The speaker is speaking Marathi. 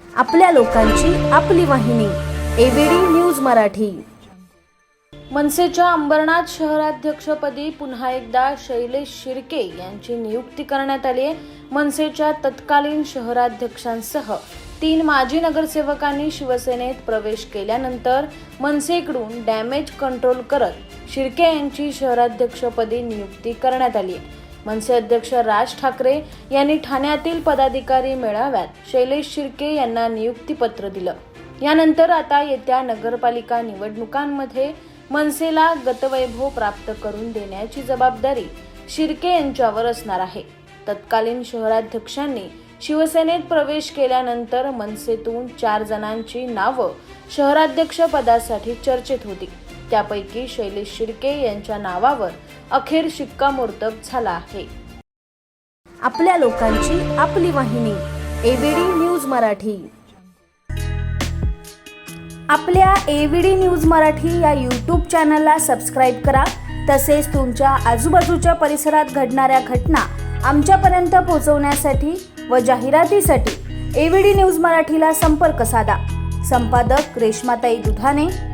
आपल्या लोकांची आपली वाहिनी एबीडी न्यूज मराठी. मनसेच्या अंबरनाथ शहराध्यक्षपदी पुन्हा एकदा शैलेश शिर्के यांची नियुक्ती करण्यात आली आहे. मनसेच्या तत्कालीन शहराध्यक्षांसह तीन माजी नगरसेवकांनी शिवसेनेत प्रवेश केल्यानंतर मनसेकडून डॅमेज कंट्रोल करत शिर्के यांची शहराध्यक्षपदी नियुक्ती करण्यात आली आहे. मनसे अध्यक्ष राज ठाकरे यांनी ठाण्यातील पदाधिकारी मेळाव्यात शैलेश शिर्के यांना नियुक्तीपत्र दिलं. यानंतर आता येत्या नगरपालिका निवडणुकांमध्ये मनसेला गतवैभव प्राप्त करून देण्याची जबाबदारी शिर्के यांच्यावर असणार आहे. तत्कालीन शहराध्यक्षांनी शिवसेनेत प्रवेश केल्यानंतर मनसेतून चार जणांची नावं शहराध्यक्ष पदासाठी चर्चेत होती. त्यापैकी शैलेश शिर्के यांच्या नावावर अखेर शिक्कामोर्तब झाला आहे. आपल्या लोकांची आपली वाहिनी एबीडी न्यूज मराठी. आपल्या एव्हीडी न्यूज मराठी या यूट्यूब चॅनलला सबस्क्राईब करा. तसेच तुमच्या आजूबाजूच्या परिसरात घडणाऱ्या घटना आमच्यापर्यंत पोहोचवण्यासाठी व जाहिरातीसाठी एव्हीडी न्यूज मराठीला संपर्क साधा. संपादक रेश्माताई Dudhane